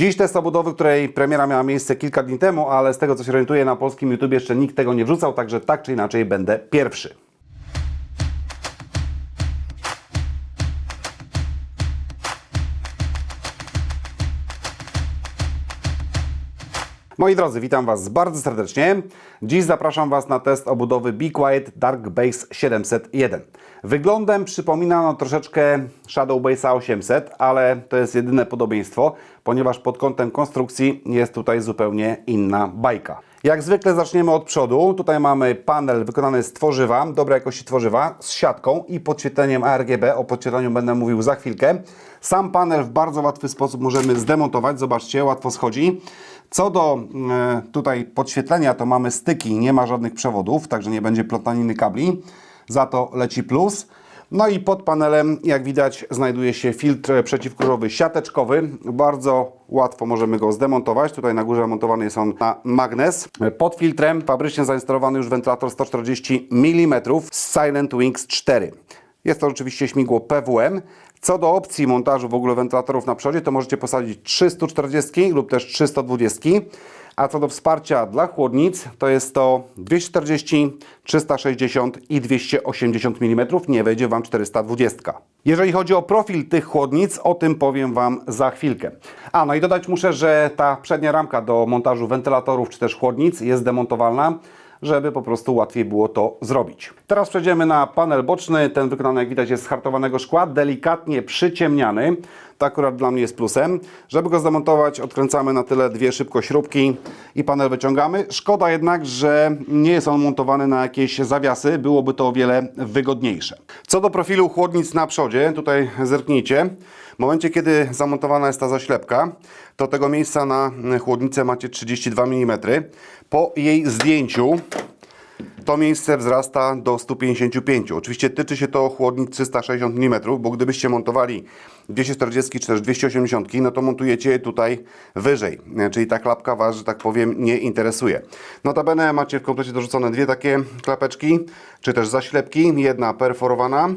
Dziś test obudowy, której premiera miała miejsce kilka dni temu, ale z tego co się orientuję na polskim YouTube jeszcze nikt tego nie wrzucał, także tak czy inaczej będę pierwszy. Moi drodzy, witam Was bardzo serdecznie. Dziś zapraszam Was na test obudowy Be Quiet Dark Base 701. Wyglądem przypomina no troszeczkę Shadow Base'a 800, ale to jest jedyne podobieństwo, ponieważ pod kątem konstrukcji jest tutaj zupełnie inna bajka. Jak zwykle zaczniemy od przodu. Tutaj mamy panel wykonany z tworzywa, dobrej jakości tworzywa, z siatką i podświetleniem ARGB. O podświetleniu będę mówił za chwilkę. Sam panel w bardzo łatwy sposób możemy zdemontować. Zobaczcie, łatwo schodzi. Co do e, tutaj podświetlenia, to mamy styki, nie ma żadnych przewodów, także nie będzie plątaniny kabli. Za to leci plus. No i pod panelem, jak widać, znajduje się filtr przeciwkurzowy siateczkowy. Bardzo łatwo możemy go zdemontować. Tutaj na górze montowany jest on na magnes. Pod filtrem fabrycznie zainstalowany już wentylator 140 mm z Silent Wings 4. Jest to oczywiście śmigło PWM. Co do opcji montażu w ogóle wentylatorów na przodzie, to możecie posadzić 340 lub też 320. A co do wsparcia dla chłodnic, to jest to 240, 360 i 280 mm. Nie wejdzie Wam 420. Jeżeli chodzi o profil tych chłodnic, o tym powiem Wam za chwilkę. A no i dodać muszę, że ta przednia ramka do montażu wentylatorów czy też chłodnic jest demontowalna żeby po prostu łatwiej było to zrobić. Teraz przejdziemy na panel boczny. Ten wykonany, jak widać, jest z hartowanego szkła, delikatnie przyciemniany. To akurat dla mnie jest plusem. Żeby go zamontować, odkręcamy na tyle dwie szybko śrubki i panel wyciągamy. Szkoda jednak, że nie jest on montowany na jakieś zawiasy. Byłoby to o wiele wygodniejsze. Co do profilu chłodnic na przodzie, tutaj zerknijcie. W momencie, kiedy zamontowana jest ta zaślepka, to tego miejsca na chłodnicę macie 32 mm. Po jej zdjęciu to miejsce wzrasta do 155. Oczywiście tyczy się to chłodnic 360 mm, bo gdybyście montowali 240 czy też 280, no to montujecie je tutaj wyżej, czyli ta klapka Was, że tak powiem, nie interesuje. Notabene macie w komplecie dorzucone dwie takie klapeczki, czy też zaślepki, jedna perforowana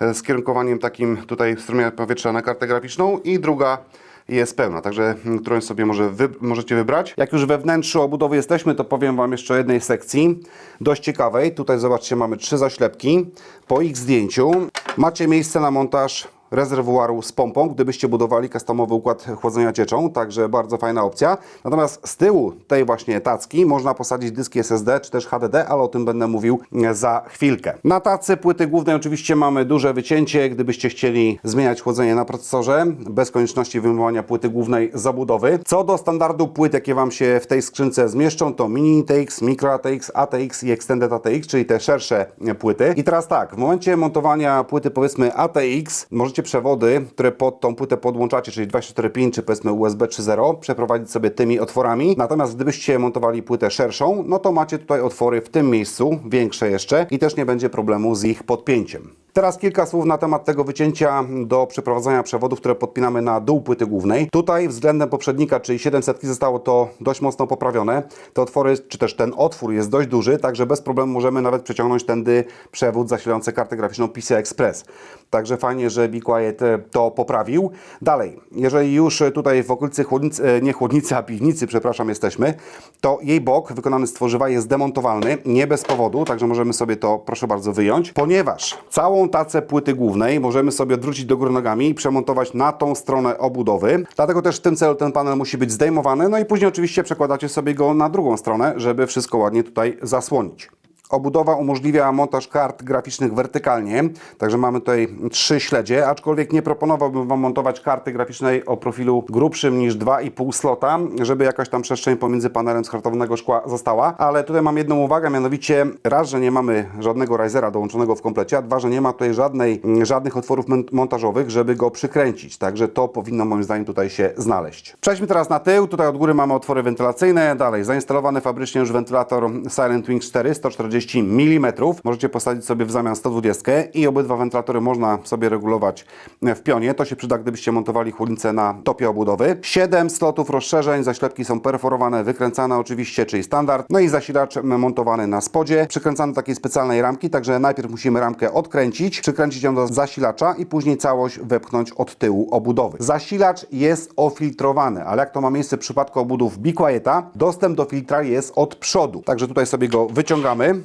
e, z kierunkowaniem takim tutaj strumienia powietrza na kartę graficzną i druga jest pełna, także którąś sobie może wy, możecie wybrać. Jak już we wnętrzu obudowy jesteśmy, to powiem Wam jeszcze o jednej sekcji, dość ciekawej. Tutaj zobaczcie, mamy trzy zaślepki. Po ich zdjęciu macie miejsce na montaż rezerwuaru z pompą, gdybyście budowali customowy układ chłodzenia cieczą, także bardzo fajna opcja. Natomiast z tyłu tej właśnie tacki można posadzić dyski SSD czy też HDD, ale o tym będę mówił za chwilkę. Na tacy płyty głównej oczywiście mamy duże wycięcie, gdybyście chcieli zmieniać chłodzenie na procesorze, bez konieczności wyjmowania płyty głównej z obudowy. Co do standardu płyt, jakie Wam się w tej skrzynce zmieszczą, to Mini ATX, Micro ATX, ATX i Extended ATX, czyli te szersze płyty. I teraz tak, w momencie montowania płyty powiedzmy ATX, możecie przewody, które pod tą płytę podłączacie, czyli 24 pin czy powiedzmy USB 3.0, przeprowadzić sobie tymi otworami. Natomiast gdybyście montowali płytę szerszą, no to macie tutaj otwory w tym miejscu, większe jeszcze i też nie będzie problemu z ich podpięciem. Teraz kilka słów na temat tego wycięcia do przeprowadzania przewodów, które podpinamy na dół płyty głównej. Tutaj względem poprzednika, czyli 700 zostało to dość mocno poprawione. Te otwory, czy też ten otwór jest dość duży, także bez problemu możemy nawet przeciągnąć tędy przewód zasilający kartę graficzną PCI Express. Także fajnie, że Be Quiet e, to poprawił. Dalej, jeżeli już tutaj w okolicy chłodnicy, e, nie chłodnicy, a piwnicy, przepraszam, jesteśmy, to jej bok wykonany z tworzywa jest demontowalny, nie bez powodu, także możemy sobie to, proszę bardzo, wyjąć, ponieważ całą tacę płyty głównej możemy sobie odwrócić do góry nogami i przemontować na tą stronę obudowy. Dlatego też w tym celu ten panel musi być zdejmowany, no i później oczywiście przekładacie sobie go na drugą stronę, żeby wszystko ładnie tutaj zasłonić. Obudowa umożliwia montaż kart graficznych wertykalnie, także mamy tutaj trzy śledzie, aczkolwiek nie proponowałbym Wam montować karty graficznej o profilu grubszym niż 2,5 slota, żeby jakaś tam przestrzeń pomiędzy panelem z szkła została, ale tutaj mam jedną uwagę, mianowicie raz, że nie mamy żadnego risera dołączonego w komplecie, a dwa, że nie ma tutaj żadnej, żadnych otworów montażowych, żeby go przykręcić, także to powinno moim zdaniem tutaj się znaleźć. Przejdźmy teraz na tył, tutaj od góry mamy otwory wentylacyjne, dalej zainstalowany fabrycznie już wentylator Silent Wing 4 140 140 mm. Możecie postawić sobie w zamian 120 i obydwa wentylatory można sobie regulować w pionie. To się przyda, gdybyście montowali chłodnicę na topie obudowy. 7 slotów rozszerzeń, zaślepki są perforowane, wykręcane oczywiście, czyli standard. No i zasilacz montowany na spodzie, przykręcany do takiej specjalnej ramki, także najpierw musimy ramkę odkręcić, przykręcić ją do zasilacza i później całość wepchnąć od tyłu obudowy. Zasilacz jest ofiltrowany, ale jak to ma miejsce w przypadku obudów Be Quieta, dostęp do filtra jest od przodu. Także tutaj sobie go wyciągamy.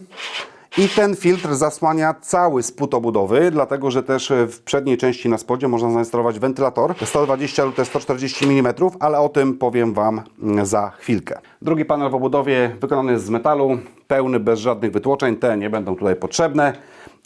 I ten filtr zasłania cały spód obudowy, dlatego że też w przedniej części na spodzie można zainstalować wentylator 120 lub 140 mm, ale o tym powiem Wam za chwilkę. Drugi panel w obudowie wykonany jest z metalu, pełny, bez żadnych wytłoczeń, te nie będą tutaj potrzebne.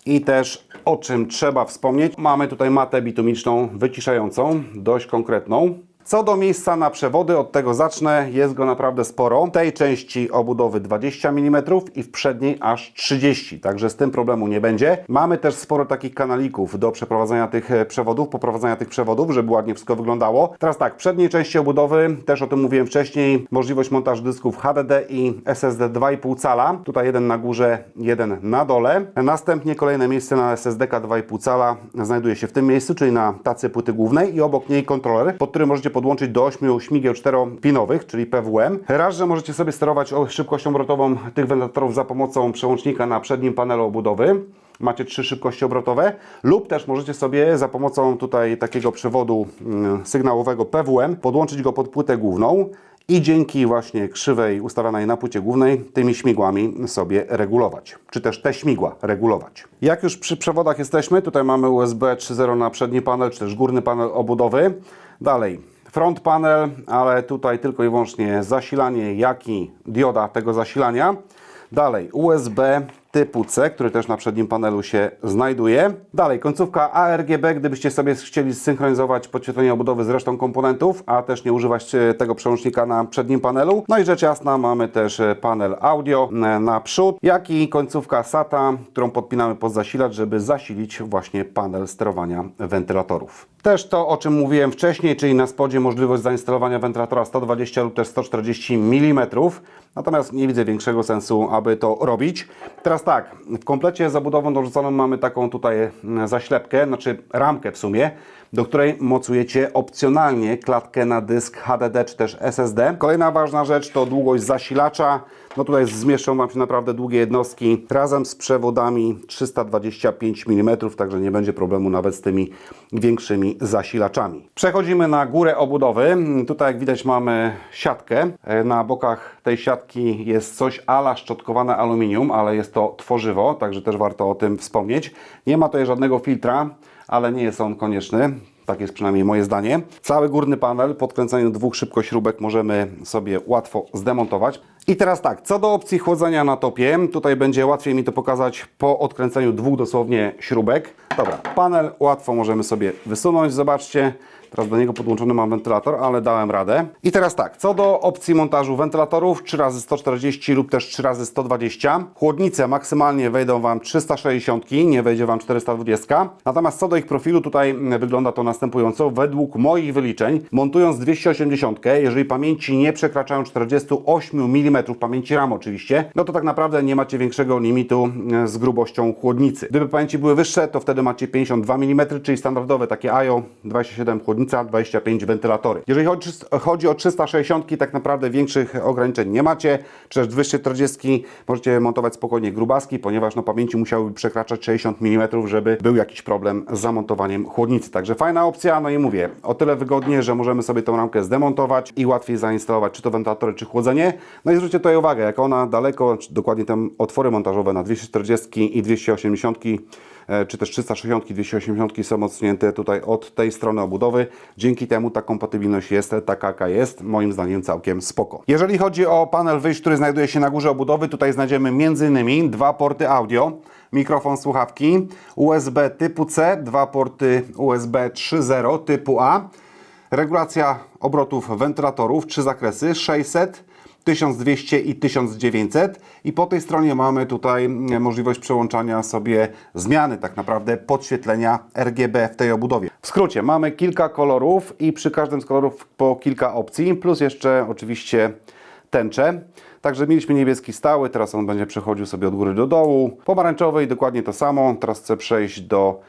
I też o czym trzeba wspomnieć, mamy tutaj matę bitumiczną wyciszającą, dość konkretną. Co do miejsca na przewody, od tego zacznę. Jest go naprawdę sporo. W tej części obudowy 20 mm i w przedniej aż 30, także z tym problemu nie będzie. Mamy też sporo takich kanalików do przeprowadzania tych e, przewodów, poprowadzania tych przewodów, żeby ładnie wszystko wyglądało. Teraz tak, w przedniej części obudowy, też o tym mówiłem wcześniej, możliwość montażu dysków HDD i SSD 2,5 cala. Tutaj jeden na górze, jeden na dole. Następnie kolejne miejsce na SSD 2,5 cala znajduje się w tym miejscu, czyli na tacy płyty głównej i obok niej kontroler, pod który możecie podłączyć do 8 śmigieł 4-pinowych, czyli PWM. Raz, że możecie sobie sterować szybkością obrotową tych wentylatorów za pomocą przełącznika na przednim panelu obudowy. Macie trzy szybkości obrotowe, lub też możecie sobie za pomocą tutaj takiego przewodu mm, sygnałowego PWM podłączyć go pod płytę główną i dzięki właśnie krzywej ustawionej na płycie głównej tymi śmigłami sobie regulować, czy też te śmigła regulować. Jak już przy przewodach jesteśmy, tutaj mamy USB 3.0 na przedni panel, czy też górny panel obudowy. Dalej, front panel, ale tutaj tylko i wyłącznie zasilanie, jak i dioda tego zasilania. Dalej, USB typu C, który też na przednim panelu się znajduje. Dalej, końcówka ARGB, gdybyście sobie chcieli zsynchronizować podświetlenie obudowy z resztą komponentów, a też nie używać e, tego przełącznika na przednim panelu. No i rzecz jasna, mamy też e, panel audio na przód, jak i końcówka SATA, którą podpinamy pod zasilacz, żeby zasilić właśnie panel sterowania wentylatorów. Też to, o czym mówiłem wcześniej, czyli na spodzie możliwość zainstalowania wentylatora 120 lub też 140 mm. Natomiast nie widzę większego sensu, aby to robić. Teraz tak, w komplecie z zabudową dorzuconą mamy taką tutaj mm, zaślepkę, znaczy ramkę w sumie, do której mocujecie opcjonalnie klatkę na dysk HDD czy też SSD. Kolejna ważna rzecz to długość zasilacza. No tutaj zmieszczą Wam się naprawdę długie jednostki razem z przewodami 325 mm, także nie będzie problemu nawet z tymi większymi zasilaczami. Przechodzimy na górę obudowy. Tutaj jak widać mamy siatkę. E, Na bokach tej siatki jest coś ala szczotkowane aluminium, ale jest to tworzywo, także też warto o tym wspomnieć. Nie ma tutaj żadnego filtra, ale nie jest on konieczny. Tak jest przynajmniej moje zdanie. Cały górny panel po odkręceniu dwóch szybkośrubek możemy sobie łatwo zdemontować. I teraz tak, co do opcji chłodzenia na topie, tutaj będzie łatwiej mi to pokazać po odkręceniu dwóch dosłownie śrubek. Dobra, panel łatwo możemy sobie wysunąć, zobaczcie. Teraz do niego podłączony mam wentylator, ale dałem radę. I teraz tak, co do opcji montażu wentylatorów 3 razy 140 lub też 3 razy 120 Chłodnice maksymalnie wejdą Wam 360, nie wejdzie Wam 420. Natomiast co do ich profilu, tutaj wygląda to następująco. Według moich wyliczeń, montując 280, jeżeli pamięci nie przekraczają 48 mm, pamięci RAM oczywiście, no to tak naprawdę nie macie większego limitu e, z grubością chłodnicy. Gdyby pamięci były wyższe, to wtedy macie 52 mm, czyli standardowe takie IO 27 chłodnica, 25 wentylatory. Jeżeli chodzi, o 360, tak naprawdę większych ograniczeń nie macie, też 240 możecie montować spokojnie grubaski, ponieważ no, pamięci musiałyby przekraczać 60 mm, żeby był jakiś problem z zamontowaniem chłodnicy. Także fajna opcja, no i mówię, o tyle wygodnie, że możemy sobie tą ramkę zdemontować i łatwiej zainstalować czy to wentylatory, czy chłodzenie. No i zwróćcie tutaj uwagę, jak ona daleko, dokładnie tam otwory montażowe na 240 i 280 e, czy też 360, 280 są odsunięte tutaj od tej strony obudowy. Dzięki temu ta kompatybilność jest taka, jaka jest. Moim zdaniem całkiem spoko. Jeżeli chodzi o panel wyjść, który znajduje się na górze obudowy, tutaj znajdziemy m.in. dwa porty audio, mikrofon słuchawki, USB typu C, dwa porty USB 3.0 typu A, regulacja obrotów wentylatorów, trzy zakresy, 600, 1200 i 1900 i po tej stronie mamy tutaj mm, możliwość przełączania sobie zmiany tak naprawdę podświetlenia RGB w tej obudowie. W skrócie mamy kilka kolorów i przy każdym z kolorów po kilka opcji, plus jeszcze oczywiście tęczę. Także mieliśmy niebieski stały, teraz on będzie przechodził sobie od góry do dołu. Pomarańczowy i dokładnie to samo. Teraz chcę przejść do,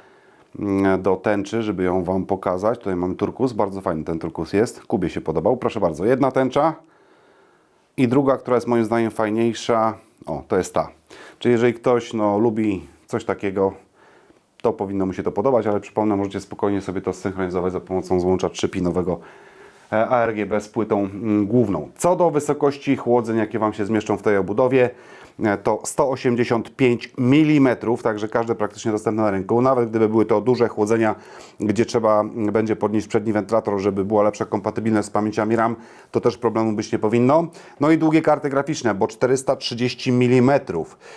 mm, do tęczy, żeby ją Wam pokazać. Tutaj mamy turkus, bardzo fajny ten turkus jest. Kubie się podobał, proszę bardzo. Jedna tęcza i druga, która jest moim zdaniem fajniejsza, o, to jest ta. Czyli jeżeli ktoś no, lubi coś takiego, to powinno mu się to podobać, ale przypomnę, możecie spokojnie sobie to synchronizować za pomocą złącza 3-pinowego e, ARGB z płytą mm, główną. Co do wysokości chłodzeń, jakie Wam się zmieszczą w tej obudowie, to 185 mm, także każde praktycznie dostępne na rynku. Nawet gdyby były to duże chłodzenia, gdzie trzeba mm, będzie podnieść przedni wentylator, żeby była lepsza kompatybilność z pamięciami RAM, to też problemu być nie powinno. No i długie karty graficzne, bo 430 mm.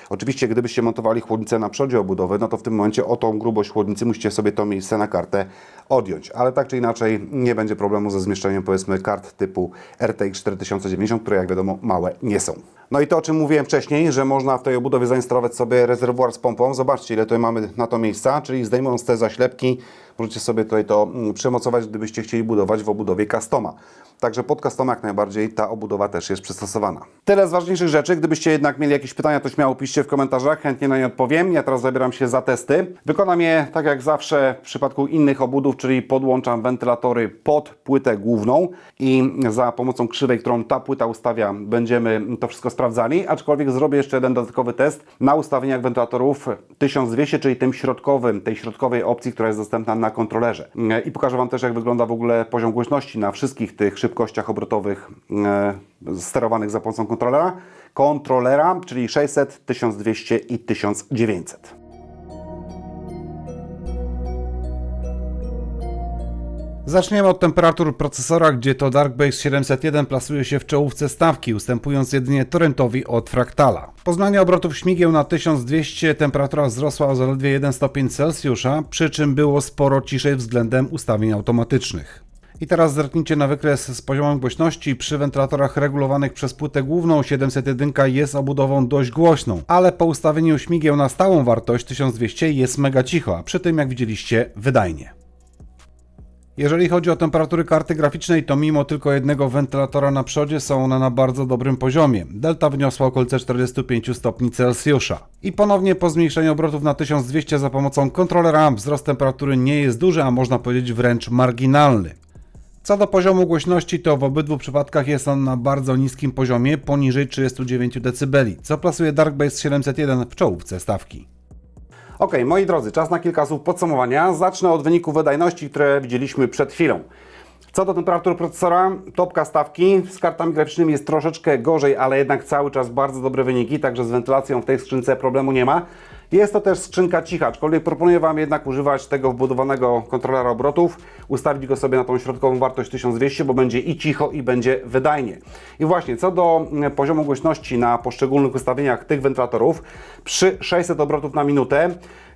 Oczywiście, gdybyście montowali chłodnicę na przodzie obudowy, no to w tym momencie o tą grubość chłodnicy musicie sobie to miejsce na kartę odjąć. Ale tak czy inaczej nie będzie problemu ze zmieszczeniem powiedzmy kart typu RTX 4090, które jak wiadomo małe nie są. No i to o czym mówiłem wcześniej, że można w tej obudowie zainstalować sobie rezerwuar z pompą. Zobaczcie ile tutaj mamy na to miejsca, czyli zdejmując te zaślepki możecie sobie tutaj to mm, przemocować, gdybyście chcieli budować w obudowie customa. Także pod customa jak najbardziej ta obudowa też jest przystosowana. Tyle z ważniejszych rzeczy. Gdybyście jednak mieli jakieś pytania, to śmiało piszcie w komentarzach, chętnie na nie odpowiem. Ja teraz zabieram się za testy. Wykonam je tak jak zawsze w przypadku innych obudów, czyli podłączam wentylatory pod płytę główną i za pomocą krzywej, którą ta płyta ustawia, będziemy to wszystko sprawdzali. Aczkolwiek zrobię jeszcze jeden dodatkowy test na ustawieniach wentylatorów 1200, czyli tym środkowym, tej środkowej opcji, która jest dostępna na kontrolerze. I pokażę Wam też, jak wygląda w ogóle poziom głośności na wszystkich tych szybkościach obrotowych e, sterowanych za pomocą kontrolera. Kontrolera, czyli 600, 1200 i 1900. Zaczniemy od temperatur procesora, gdzie to DarkBase 701 plasuje się w czołówce stawki, ustępując jedynie Torrentowi od Fractala. Po zmianie obrotów śmigieł na 1200 temperatura wzrosła o zaledwie 1 stopień Celsjusza, przy czym było sporo ciszej względem ustawień automatycznych. I teraz zerknijcie na wykres z poziomem głośności. Przy wentylatorach regulowanych przez płytę główną 701 jest obudową dość głośną, ale po ustawieniu śmigieł na stałą wartość 1200 jest mega cicho, a przy tym jak widzieliście wydajnie. Jeżeli chodzi o temperatury karty graficznej, to mimo tylko jednego wentylatora na przodzie są one na bardzo dobrym poziomie. Delta wyniosła okolice 45 stopni Celsjusza. I ponownie po zmniejszeniu obrotów na 1200 za pomocą kontrolera wzrost temperatury nie jest duży, a można powiedzieć wręcz marginalny. Co do poziomu głośności, to w obydwu przypadkach jest on na bardzo niskim poziomie, poniżej 39 dB, co plasuje DarkBase 701 w czołówce stawki. Ok, moi drodzy, czas na kilka słów podsumowania. Zacznę od wyniku wydajności, które widzieliśmy przed chwilą. Co do temperatury procesora, topka stawki. Z kartami graficznymi jest troszeczkę gorzej, ale jednak cały czas bardzo dobre wyniki, także z wentylacją w tej skrzynce problemu nie ma. Jest to też skrzynka cicha, aczkolwiek proponuję Wam jednak używać tego wbudowanego kontrolera obrotów, ustawić go sobie na tą środkową wartość 1200, bo będzie i cicho i będzie wydajnie. I właśnie, co do mm, poziomu głośności na poszczególnych ustawieniach tych wentylatorów, przy 600 obrotów na minutę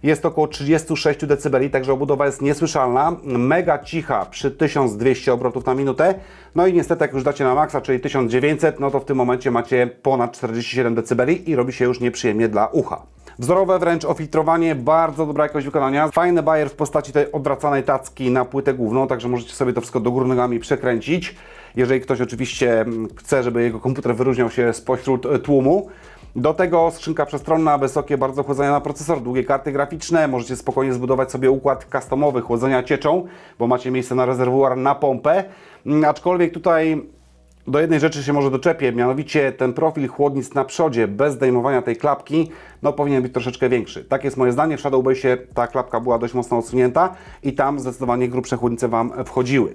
jest około 36 dB, także obudowa jest niesłyszalna, mega cicha przy 1200 obrotów na minutę, no i niestety jak już dacie na maksa, czyli 1900, no to w tym momencie macie ponad 47 dB i robi się już nieprzyjemnie dla ucha. Wzorowe wręcz ofiltrowanie, bardzo dobra jakość wykonania. Fajny bajer w postaci tej odwracanej tacki na płytę główną, także możecie sobie to wszystko do góry nogami przekręcić. Jeżeli ktoś oczywiście mm, chce, żeby jego komputer wyróżniał się spośród e, tłumu. Do tego skrzynka przestronna, wysokie bardzo chłodzenia na procesor, długie karty graficzne. Możecie spokojnie zbudować sobie układ customowy chłodzenia cieczą, bo macie miejsce na rezerwuar na pompę. Mm, Aczkolwiek tutaj do jednej rzeczy się może doczepię, mianowicie ten profil chłodnic na przodzie bez zdejmowania tej klapki, no powinien być troszeczkę większy. Tak jest moje zdanie, w Shadowbase'ie ta klapka była dość mocno odsunięta i tam zdecydowanie grubsze chłodnice Wam wchodziły.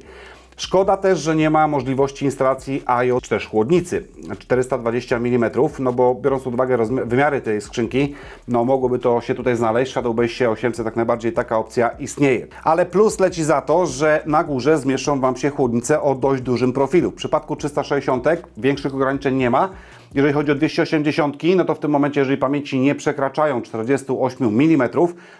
Szkoda też, że nie ma możliwości instalacji IO czy też chłodnicy 420 mm, no bo biorąc pod uwagę wymiary tej skrzynki, no mogłoby to się tutaj znaleźć. W Shadowbase 800 tak najbardziej taka opcja istnieje. Ale plus leci za to, że na górze zmieszczą Wam się chłodnice o dość dużym profilu. W przypadku 360 większych ograniczeń nie ma. Jeżeli chodzi o 280, no to w tym momencie, jeżeli pamięci nie przekraczają 48 mm,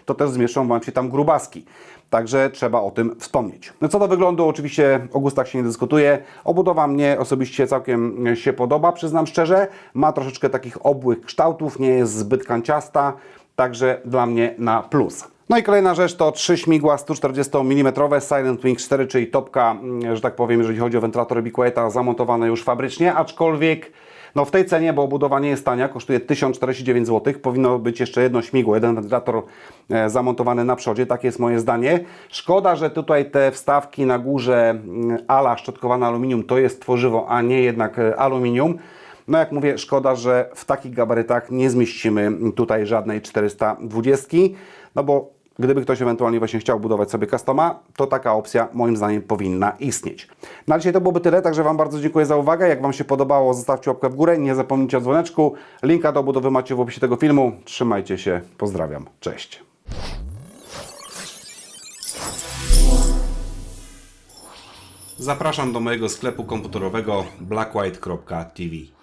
to też zmieszczą Wam się tam grubaski. Także trzeba o tym wspomnieć. No co do wyglądu, oczywiście o gustach się nie dyskutuje. Obudowa mnie osobiście całkiem się podoba, przyznam szczerze. Ma troszeczkę takich obłych kształtów, nie jest zbyt kanciasta, także dla mnie na plus. No i kolejna rzecz to trzy śmigła 140 mm Silent Wing 4, czyli topka, mm, że tak powiem, jeżeli chodzi o wentylator Be Quieta, zamontowane już fabrycznie, aczkolwiek no w tej cenie, bo obudowa nie jest tania, kosztuje 1049 zł, powinno być jeszcze jedno śmigło, jeden wentylator e, zamontowany na przodzie, takie jest moje zdanie. Szkoda, że tutaj te wstawki na górze mm, ala szczotkowane aluminium to jest tworzywo, a nie jednak e, aluminium. No jak mówię, szkoda, że w takich gabarytach nie zmieścimy tutaj żadnej 420, no bo gdyby ktoś ewentualnie właśnie chciał budować sobie customa, to taka opcja moim zdaniem powinna istnieć. Na dzisiaj to byłoby tyle, także Wam bardzo dziękuję za uwagę. Jak Wam się podobało, zostawcie łapkę w górę, nie zapomnijcie o dzwoneczku. Linka do budowy macie w opisie tego filmu. Trzymajcie się, pozdrawiam, cześć. Zapraszam do mojego sklepu komputerowego blackwhite.tv.